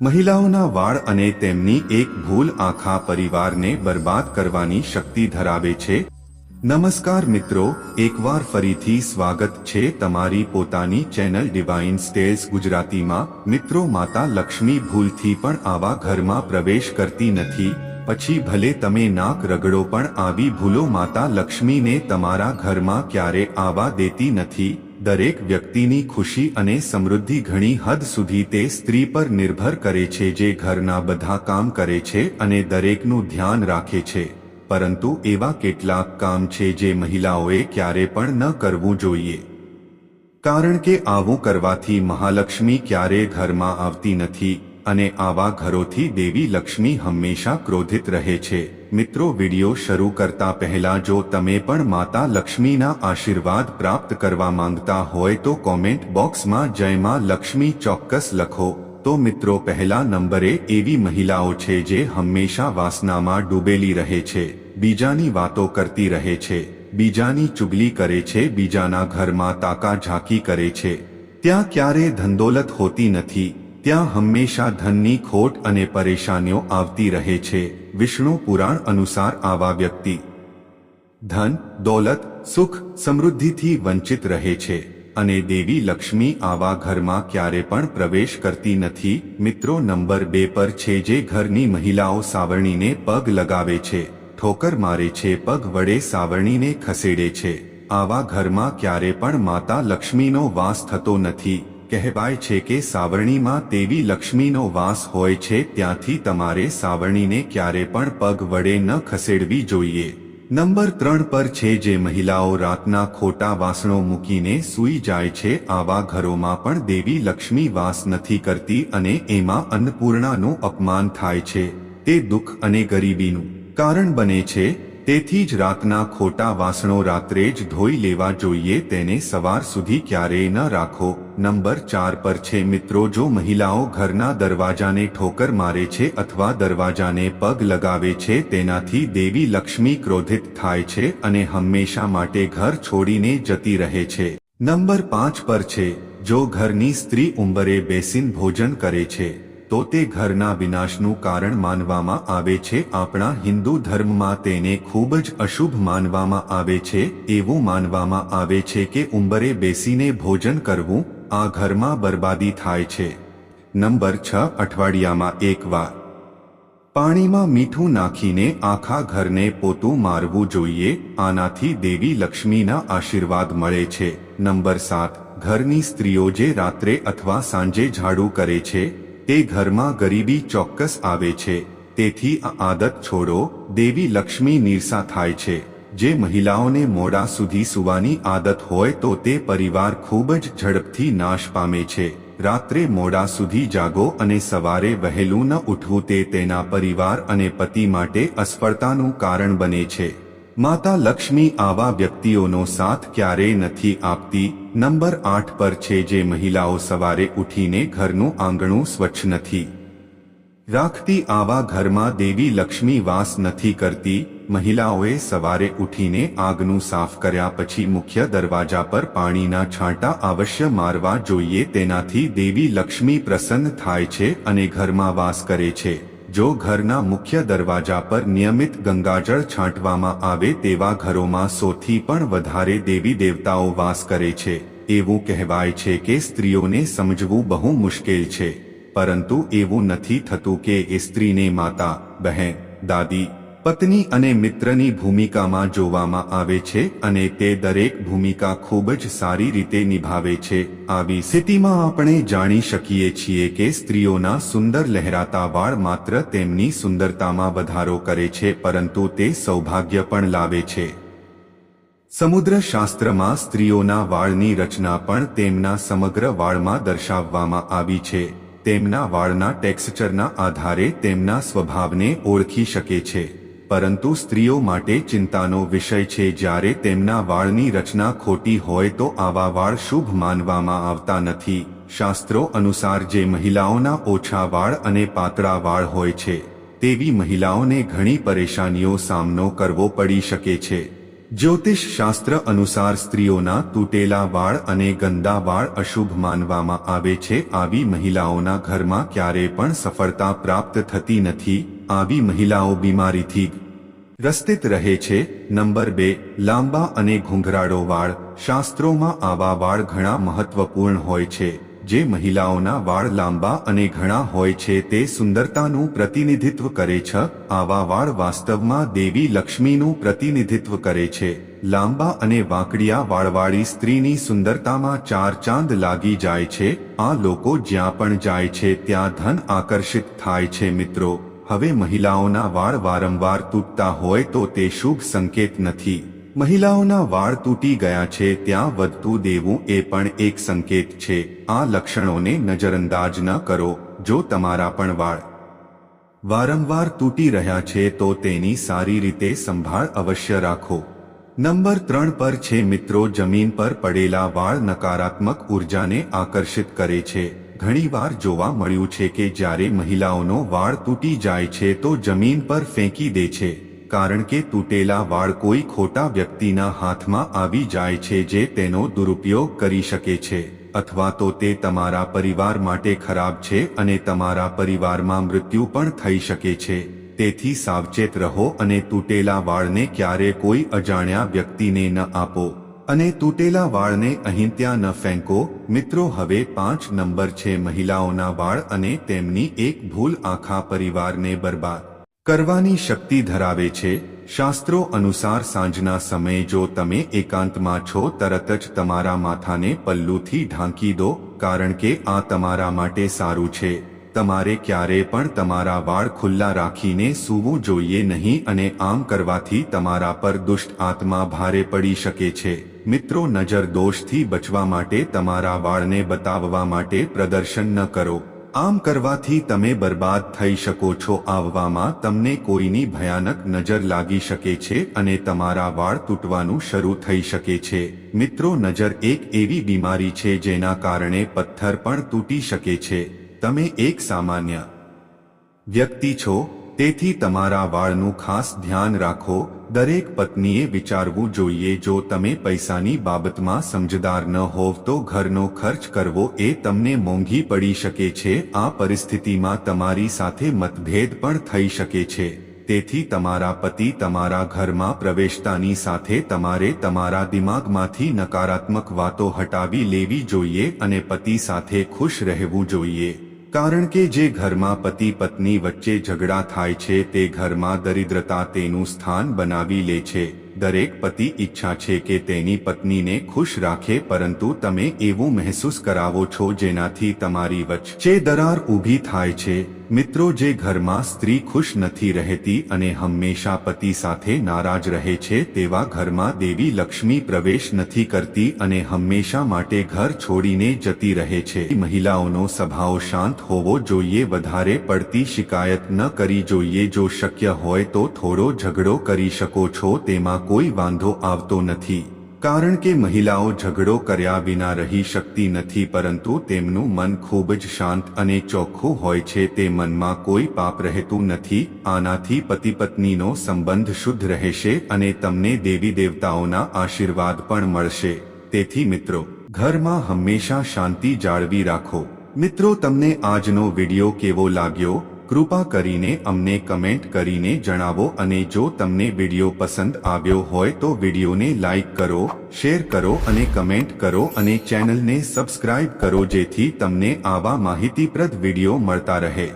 મહિલાઓના વાળ અને તેમની એક ભૂલ આખા પરિવારને બરબાદ કરવાની શક્તિ ધરાવે છે. નમસ્કાર મિત્રો, એકવાર ફરીથી સ્વાગત છે તમારી પોતાની ચેનલ ડિવાઇન સ્ટેલ્સ ગુજરાતીમાં. મિત્રો, માતા લક્ષ્મી ભૂલથી પણ આવા ઘરમાં પ્રવેશ કરતી નથી. પછી ભલે તમે નાક રગડો પણ આવી ભૂલો માતા લક્ષ્મીને તમારા ઘરમાં ક્યારે આવા દેતી નથી. દરેક વ્યક્તિની ખુશી અને સમૃદ્ધિ ઘણી હદ સુધી તે સ્ત્રી પર નિર્ભર કરે છે જે ઘરના બધા કામ કરે છે અને દરેકનું ધ્યાન રાખે છે. પરંતુ એવા કેટલાક કામ છે જે મહિલાઓએ ક્યારે પણ ન કરવું જોઈએ. કારણ કે આવું કરવાથી મહાલક્ષ્મી ક્યારે ઘરમાં આવતી નથી. અને આવા ઘરોથી દેવી લક્ષ્મી હંમેશા ક્રોધિત રહે છે. મિત્રો, વિડિયો શરૂ કરતા પહેલા જો તમે પણ માતા લક્ષ્મીના આશીર્વાદ પ્રાપ્ત કરવા માંગતા હોય તો કોમેન્ટ બોક્સમાં જય માં લક્ષ્મી ચોક્કસ લખો. તો મિત્રો, પહેલા નંબરે એવી મહિલાઓ છે જે હંમેશા વાસનામાં ડૂબેલી રહે છે, બીજાની વાતો કરતી રહે છે, બીજાની ચુગલી કરે છે, બીજાના ઘરમાં તાકા ઝાંકી કરે છે. ત્યાં ક્યારે ધંદોલત હોતી નથી. ત્યાં હંમેશા ધનની ખોટ અને પરેશાનીઓ આવતી રહે છે. વિષ્ણુ પુરાણ અનુસાર આવા વ્યક્તિ ધન, દોલત, સુખ, સમૃદ્ધિથી વંચિત રહે છે અને દેવી લક્ષ્મી આવા ઘરમાં ક્યારે પણ પ્રવેશ કરતી નથી. મિત્રો નંબર બે પર છે જે ઘરની મહિલાઓ સાવરણીને પગ લગાવે છે. ઠોકર મારે છે, પગ વડે સાવરણીને ખસેડે છે. આવા ઘરમાં ક્યારે પણ માતા લક્ષ્મીનો વાસ થતો નથી. કહેવાય છે કે સાવરણીમાં દેવી લક્ષ્મીનો વાસ હોય છે, ત્યાંથી તમારે સાવરણીને ક્યારે પણ પગ વડે ન ખસેડવી જોઈએ. નંબર ત્રણ પર છે, જે મહિલાઓ રાતના ખોટા વાસણો મૂકીને સૂઈ જાય છે, આવા ઘરોમાં પણ દેવી લક્ષ્મી વાસ નથી કરતી અને એમાં અન્નપૂર્ણાનું અપમાન થાય છે. તે દુઃખ અને ગરીબીનું કારણ બને છે તેથી જ રાતના ખોટા વાસણો રાત્રે જ ધોઈ લેવા જોઈએ, તેને સવાર સુધી ક્યારેય ન રાખો. નંબર ચાર પર છે, મિત્રો, જો મહિલાઓ ઘરના દરવાજાને ઠોકર મારે છે અથવા દરવાજાને પગ લગાવે છે, તેનાથી દેવી લક્ષ્મી ક્રોધિત થાય છે અને હંમેશા માટે ઘર છોડીને જતી રહે છે. નંબર પાંચ પર છે, જો ઘરની સ્ત્રી ઉંબરે બેસીન ભોજન કરે છે તો તે ઘરના વિનાશનું કારણ માનવામાં આવે છે. આપણા હિન્દુ ધર્મમાં તેને ખૂબ જ અશુભ માનવામાં આવે છે. એવું માનવામાં આવે છે કે ઉંબરે બેસીને ભોજન કરવું આ ઘરમાં બરબાદી થાય છે. નંબર છ, અઠવાડિયામાં એક વાર. પાણીમાં મીઠું નાખીને આખા ઘરને પોતું મારવું જોઈએ. આનાથી દેવી લક્ષ્મીના આશીર્વાદ મળે છે. નંબર સાત, ઘરની સ્ત્રીઓ જે રાત્રે અથવા સાંજે ઝાડુ કરે છે તે ઘરમાં ગરીબી ચોક્કસ આવે છે. તેથી આ આદત છોડો, દેવી લક્ષ્મી નિરસા થાય છે. જે મહિલાઓને મોડા સુધી સુવાની આદત હોય તો તે પરિવાર ખૂબ જ ઝડપથી નાશ પામે છે. રાત્રે મોડા સુધી જાગો અને સવારે વહેલું ન ઉઠવું તે તેના પરિવાર અને પતિ માટે અસફળતાનું કારણ બને છે. માતા લક્ષ્મી આવા વ્યક્તિઓનો સાથ ક્યારેય નથી આપતી? નંબર આઠ પર છે જે મહિલાઓ સવારે ઉઠીને ઘરનું આંગણું સ્વચ્છ નથી. રાખતી આવા ઘરમાં દેવી લક્ષ્મી વાસ નથી કરતી. મહિલાઓએ સવારે ઉઠીને આગનું સાફ કર્યા પછી મુખ્ય દરવાજા પર પાણીના છાંટા અવશ્ય મારવા જોઈએ. તેનાથી દેવી લક્ષ્મી પ્રસન્ન થાય છે અને ઘરમાં વાસ કરે છે. જો ઘરના મુખ્ય દરવાજા પર નિયમિત ગંગાજળ છાંટવામાં આવે તેવા ઘરોમાં સોથી પણ વધારે દેવી દેવતાઓ વાસ કરે છે. એવું કહેવાય છે કે સ્ત્રીઓને સમજવું બહુ મુશ્કેલ છે. પરંતુ એવું નથી થતું કે એ સ્ત્રીને માતા, બહેન, દાદી પત્ની અને મિત્રની ભૂમિકામાં જોવામાં આવે છે અને તે દરેક ભૂમિકા ખૂબ જ સારી રીતે નિભાવે છે. આવી સ્થિતિમાં આપણે જાણી શકીએ છીએ કે સ્ત્રીઓના સુંદર લહેરાતા વાળ માત્ર તેમની સુંદરતામાં વધારો કરે છે, પરંતુ તે સૌભાગ્ય પણ લાવે છે. સમુદ્ર શાસ્ત્રમાં સ્ત્રીઓના વાળની રચના પણ તેમના સમગ્ર વાળમાં દર્શાવવામાં આવી છે. તેમના વાળના ટેક્સચરના આધારે તેમના સ્વભાવને ઓળખી શકે છે. પરંતુ સ્ત્રીઓ માટે ચિંતાનો વિષય છે. જ્યારે તેમના વાળની રચના ખોટી હોય તો આવા વાળ શુભ માનવામાં આવતા નથી. શાસ્ત્રો અનુસાર જે મહિલાઓના ઓછા વાળ અને પાતળા વાળ હોય છે, તેવી મહિલાઓને ઘણી પરેશાનીઓ સામનો કરવો પડી શકે છે. જ્યોતિષ શાસ્ત્ર અનુસાર સ્ત્રીઓના તૂટેલા વાળ અને ગંદા વાળ અશુભ માનવામાં આવે છે. આવી મહિલાઓના ઘરમાં ક્યારે પણ સફળતા પ્રાપ્ત થતી નથી. આવી મહિલાઓ બીમારીથી ગ્રસ્તિત રહે છે. નંબર બે, લાંબા અને ઘૂંઘરાળો વાળ. શાસ્ત્રોમાં આવા વાળ ઘણા મહત્વપૂર્ણ હોય છે. જે મહિલાઓના વાળ લાંબા અને ઘણા હોય છે તે સુંદરતાનું પ્રતિનિધિત્વ કરે છે. આવા વાળ વાસ્તવમાં દેવી લક્ષ્મીનું પ્રતિનિધિત્વ કરે છે. લાંબા અને વાંકડિયા વાળવાળી સ્ત્રીની સુંદરતામાં ચાર ચાંદ લાગી જાય છે. આ લોકો જ્યાં પણ જાય છે ત્યાં ધન આકર્ષિત થાય છે મિત્રો. હવે મહિલાઓના વાળ વારંવાર તૂટતા હોય તો તે શુભ સંકેત નથી. મહિલાઓના વાળ તૂટી ગયા છે ત્યાં વધતું દેવું એ પણ એક સંકેત છે. આ લક્ષણોને નજરઅંદાજ ન કરો. જો તમારા પણ વાળ વારંવાર તૂટી રહ્યા છે તો તેની સારી રીતે સંભાળ અવશ્ય રાખો. નંબર ત્રણ પર છે મિત્રો જમીન પર પડેલા વાળ નકારાત્મક ઉર્જાને આકર્ષિત કરે છે. ઘણીવાર જોવા મળ્યું છે કે જ્યારે મહિલાઓનો વાળ તૂટી જાય છે તો જમીન પર ફેંકી દે છે, કારણ કે તૂટેલા વાળ કોઈ ખોટા વ્યક્તિના હાથમાં આવી જાય છે જે તેનો દુરુપયોગ કરી શકે છે, અથવા તો તે તમારા પરિવાર માટે ખરાબ છે અને તમારા પરિવારમાં મૃત્યુ પણ થઈ શકે છે. તેથી સાવચેત રહો અને તૂટેલા વાળને ક્યારે કોઈ અજાણ્યા વ્યક્તિને ન આપો. અને તૂટેલા વાળને અહીં ત્યાં ન ફેંકો. મિત્રો, હવે પાંચ નંબર છે મહિલાઓના વાળ અને તેમની એક ભૂલ આખા પરિવારને બરબાદ કરવાની શક્તિ ધરાવે છે. શાસ્ત્રો અનુસાર સાંજના સમયે જો તમે એકાંતમાં છો, તરત જ તમારા માથાને પલ્લુથી ઢાંકી દો, કારણ કે આ તમારા માટે સારું છે. તમારે ક્યારે પણ તમારા વાળ ખુલ્લા રાખીને સૂવું જોઈએ નહીં અને આમ કરવાથી તમારા પર દુષ્ટ આત્મા ભારે પડી શકે છે. મિત્રો, નજર દોષથી બચવા માટે તમારા વાળને બતાવવા માટે પ્રદર્શન ન કરો. આમ કરવાથી તમે બરબાદ થઈ શકો છો. આવવામાં તમને કોઈની ભયાનક નજર લાગી શકે છે અને તમારા વાળ તૂટવાનું શરૂ થઈ શકે છે. મિત્રો, નજર એક એવી બીમારી છે જેના કારણે પથ્થર પણ તૂટી શકે છે. તમે એક સામાન્ય વ્યક્તિ છો, તેથી તમારા વાળનું ખાસ ધ્યાન રાખો, દરેક પત્નીએ વિચારવું જોઈએ, જો તમે પૈસાની બાબતમાં સમજદાર ન હોવ, તો ઘરનો ખર્ચ કરવો એ તમને મોંઘી પડી શકે છે, આ પરિસ્થિતિમાં તમારી સાથે મતભેદ પણ થઈ શકે છે, તેથી તમારા પતિ તમારા ઘરમાં પ્રવેશતાની સાથે તમારે તમારા દિમાગમાંથી નકારાત્મક વાતો હટાવી લેવી જોઈએ, અને પતિ સાથે ખુશ રહેવું જોઈએ. કારણ કે જે ઘરમાં પતિ પત્ની વચ્ચે ઝઘડા થાય છે તે ઘરમાં દરિદ્રતા તેનું સ્થાન બનાવી લે છે. દરેક પતિ ઈચ્છા છે કે તેની પત્નીને ખુશ રાખે પરંતુ તમે એવું મહેસૂસ કરાવો છો જેનાથી તમારી વચ્ચે દરાર ઊભી થાય છે. મિત્રો જે ઘરમાં સ્ત્રી ખુશ નથી રહેતી અને હંમેશા પતિ સાથે નારાજ રહે છે તેવા ઘરમાં દેવી લક્ષ્મી પ્રવેશ નથી કરતી અને હંમેશા માટે ઘર છોડીને જતી રહે છે. મહિલાઓનો સ્વભાવ શાંત હોવો જોઈએ, વધારે પડતી શિકાયત ન કરી જોઈએ. જો શક્ય હોય તો થોડો ઝઘડો કરી શકો છો, તેમાં કોઈ વાંધો આવતો નથી. કારણ કે મહિલાઓ ઝઘડો કર્યા વિના રહી શકતી નથી, પરંતુ તેમનું મન ખૂબ જ શાંત અને ચોખ્ખું હોય છે. તે મનમાં કોઈ પાપ રહેતું નથી. આનાથી પતિ પત્નીનો સંબંધ શુદ્ધ રહેશે અને તમને દેવી દેવતાઓના આશીર્વાદ પણ મળશે. તેથી મિત્રો, ઘરમાં હંમેશા શાંતિ જાળવી રાખો. મિત્રો, તમને આજનો વિડિયો કેવો લાગ્યો? કૃપા કરીને અમને કમેન્ટ કરીને જણાવો અને જો તમને વીડિયો પસંદ આવ્યો હોય તો વિડીયોને લાઇક કરો, શેર કરો અને કમેન્ટ કરો અને ચેનલને સબસ્ક્રાઇબ કરો જેથી તમને આવા માહિતીપ્રદ વીડિયો મળતા રહે.